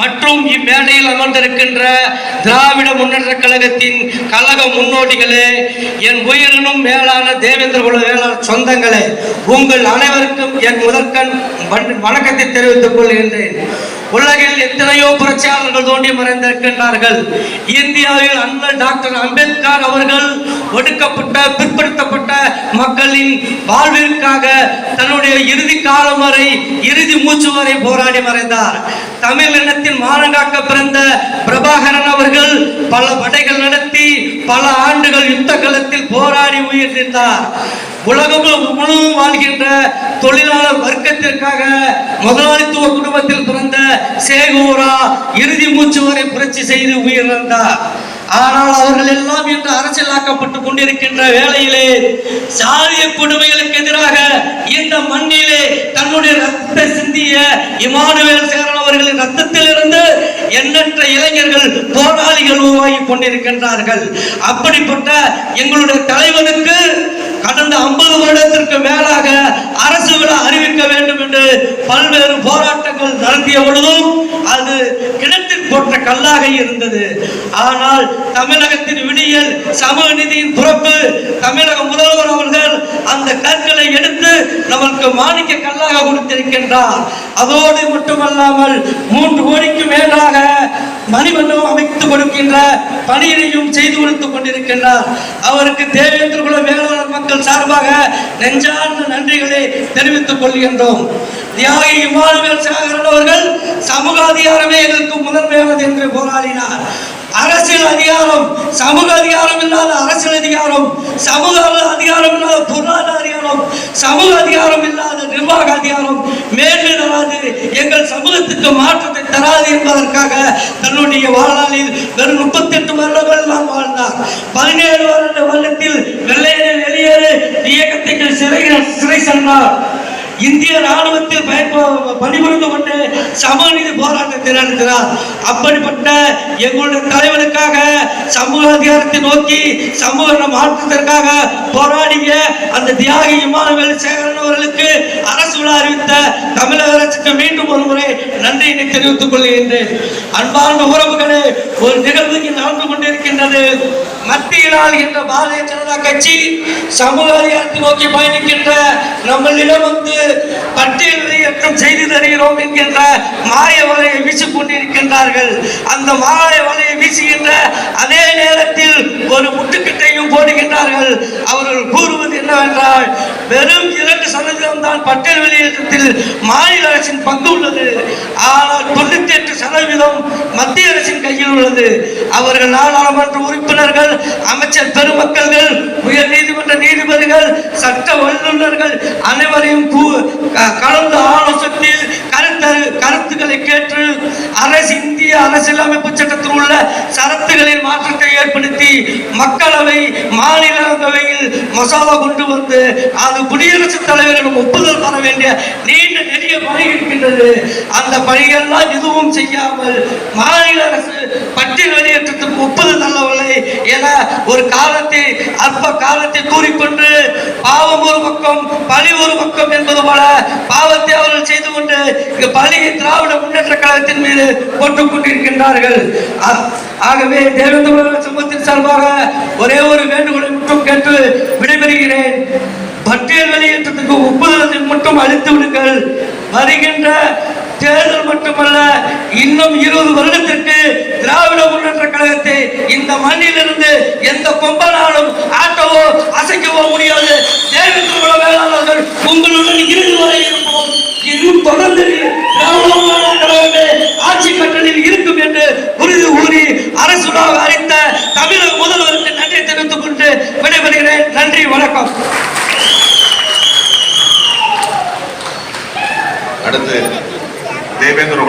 மற்றும் இம்மேடையில் அமர்ந்திருக்கின்ற திராவிட முன்னேற்ற கழகத்தின் கழக முன்னோடிகளே என் உயிரினும் மேலான தேவேந்திர குல வேளாண் சொந்தங்களே உங்கள் அனைவருக்கும் என் முதற்கண் வணக்கத்தை தெரிவித்துக் கொள்கின்றேன். உலகில் எத்தனையோ புரட்சியாளர்கள் தோண்டி மறைந்திருக்கின்றார்கள். இந்தியாவில் அண்ணல் டாக்டர் அம்பேத்கர் அவர்கள் ஒடுக்கப்பட்ட பிற்படுத்தப்பட்ட மக்களின் வாழ்விற்காக தன்னுடைய இறுதி காலம் வரை இறுதி மூச்சு வரை போராடி மறைந்தார். தமிழ் இனத்தின் மானங்காக்க பிறந்த பிரபாகரன் அவர்கள் பல படைகள் நடத்தி பல ஆண்டுகள் யுத்த களத்தில் போராடி உயிர்ந்தார் உலகம் முழுவதும் வாழ்கின்ற தொழிலாளர் வர்க்கத்திற்காக முதலாளித்துவ குடும்பத்தில் பிறந்த சேகோரா இறுதி மூச்சு வரை புரட்சி செய்து உயிரிழந்தார். ஆனால் அவர்கள் எல்லாம் இன்று அரசியலாக்கப்பட்டு கொண்டிருக்கின்ற வேளையிலே சாதிய கொடுமைகளுக்கு எதிராக இந்த மண்ணிலே தன்னுடைய ரத்த சிந்திய இமானுவேல் சேர அவர்களின் ரத்தத்திலிருந்து எண்ணற்ற இளைஞர்கள் போராளிகள் உருவாகி கொண்டிருக்கின்றார்கள். அப்படிப்பட்ட எங்களுடைய தலைவனுக்கு கடந்த ஐம்பது வருடத்திற்கு மேலாக அரசு விழா அறிவிக்க வேண்டும் என்று பல்வேறு போராட்டங்கள் நடத்திய பொழுதும் அது கிணற்றில் கல்லாக இருந்தது. ஆனால் தமிழகத்தின் விடியல் சமூக நிதியின் பிறப்பு தமிழக முதல்வர் அவர்கள் அந்த கற்களை எடுத்து நமக்கு மாணிக்க கல்லாக கொடுத்திருக்கின்றார். அதோடு மட்டுமல்லாமல் மூன்று கோடிக்கு மேலாக மணிமண்டபம் அமைத்து கொடுக்கின்ற பணியினையும் செய்து கொடுத்துக் கொண்டிருக்கின்றார். அவருக்கு தேவேந்திர குல வேளாளர் மக்கள் சார்பாக நெஞ்சார்ந்த நன்றிகளை தெரிவித்துக் கொள்கின்றோம். தியாகி இமானுவேல் சேகரன் அவர்கள் சமூக அதிகாரமே எங்களுக்கு முதன்மையானது என்று போராடினார். அரசியல் அதிகாரம் சமூக அதிகாரம் இல்லாத அரசியல் அதிகாரம் சமூக அதிகாரம் இல்லாத பொருளாதார அதிகாரம் சமூக அதிகாரம் இல்லாத நிர்வாக அதிகாரம் மேலே தராது எங்கள் சமூகத்துக்கு மாற்றத்தை தராது என்பதற்காக தன்னுடைய வாழ்நாளில் வெறும் முப்பத்தி எட்டு வருடங்கள் நாம் வாழ்ந்தார். பதினேழு வருட வருடத்தில் வெள்ளையரில் வெளியேறு இயக்கத்தை சிறை சிறை சென்றார். இந்திய ராணுவத்தில் பணிபுரிந்து கொண்டு சமநீதி போராட்டத்தை நடத்தினார் அப்படிப்பட்ட எங்களுடைய தலைவனுக்காக சமூக அதிகாரத்தை நோக்கி சமூக மாற்றத்திற்காக போராடிய அந்த தியாகி இமானுவேல் சேகரன் அவர்களுக்கு அரசு விழா அறிவித்த தமிழக அரசுக்கு மீண்டும் ஒரு முறை நன்றியினை தெரிவித்துக் கொள்கின்றேன். அன்பார்ந்த உறவுகளே ஒரு நிகழ்வுக்கு நடந்து கொண்டிருக்கின்றது. மத்தியில் ஆளுகின்ற பாரதிய ஜனதா கட்சி சமூக அதிகாரத்தை நோக்கி பயணிக்கின்ற நம்மளிடம் வந்து செய்து என்கின்ற மாய வலையை வீசிக் கொண்டிருக்கின்றார்கள் அந்த மாய வலையை வீசுகின்ற அதே நேரத்தில் ஒரு முட்டுக்கட்டையும் போடுகின்றார்கள். அவர்கள் கூறுவது என்னவென்றால் வெறும் இரண்டு சதவீதம் தான் பட்டியல் வெளியேற்றத்தில் மாநில அரசின் பங்கு உள்ளது. ஆனால் தொண்ணூத்தி எட்டு சதவீதம் மத்திய அரசின் கையில் உள்ளது. அவர்கள் நாடாளுமன்ற உறுப்பினர்கள் அமைச்சர் பெருமக்கள்கள் உயர் நீதிமன்ற நீதிபதிகள் சட்ட வல்லுநர்கள் அனைவரையும் கலந்து ஆலோசனை கருத்துக்களை கேட்டு அரசு இந்திய அரசியலமைப்பு சட்டத்தில் உள்ள சரத்துகளில் மாற்றத்தை ஏற்படுத்தி மக்களவை மாநிலங்களவையில் மசோதா கொண்டு வந்து அது குடியரசுத் தலைவரிடம் ஒப்புதல் பெற வேண்டிய நீண்ட நெடிய பணி இருக்கின்றது. அந்த பணிகள்லாம் எதுவும் செய்யாமல் மாநில அரசு பட்டியல் வெளியேற்றத்துக்கு ஒப்புதல் தள்ளவில்லை என ஒரு காலத்தை அற்ப காலத்தை கூறிக்கொண்டு பாவம் ஒரு பக்கம் பழி ஒரு பக்கம் என்பது போல பாவத்தை அவர்கள் செய்து கொண்டு இங்கு பழியை திராவிட முன்னேற்ற கழகத்தின் மீது போட்டுக் கொண்டிருக்கின்றார்கள். ஆகவே தேவேந்திர சமூகத்தின் சார்பாக ஒரே ஒரு வேண்டுகோளை மட்டும் கேட்டு விடைபெறுகிறேன். பட்டியல் வெளியேற்றத்துக்கு ஒப்புதலை மட்டும் அளித்து விடுங்கள். வருகின்ற தேர்தல் மட்டுமல்ல இன்னும் இருபது வருடத்திற்கு திராவிட முன்னேற்ற கழகத்தை இந்த மண்ணிலிருந்து நன்றி வணக்கம். அடுத்து தேவேந்திர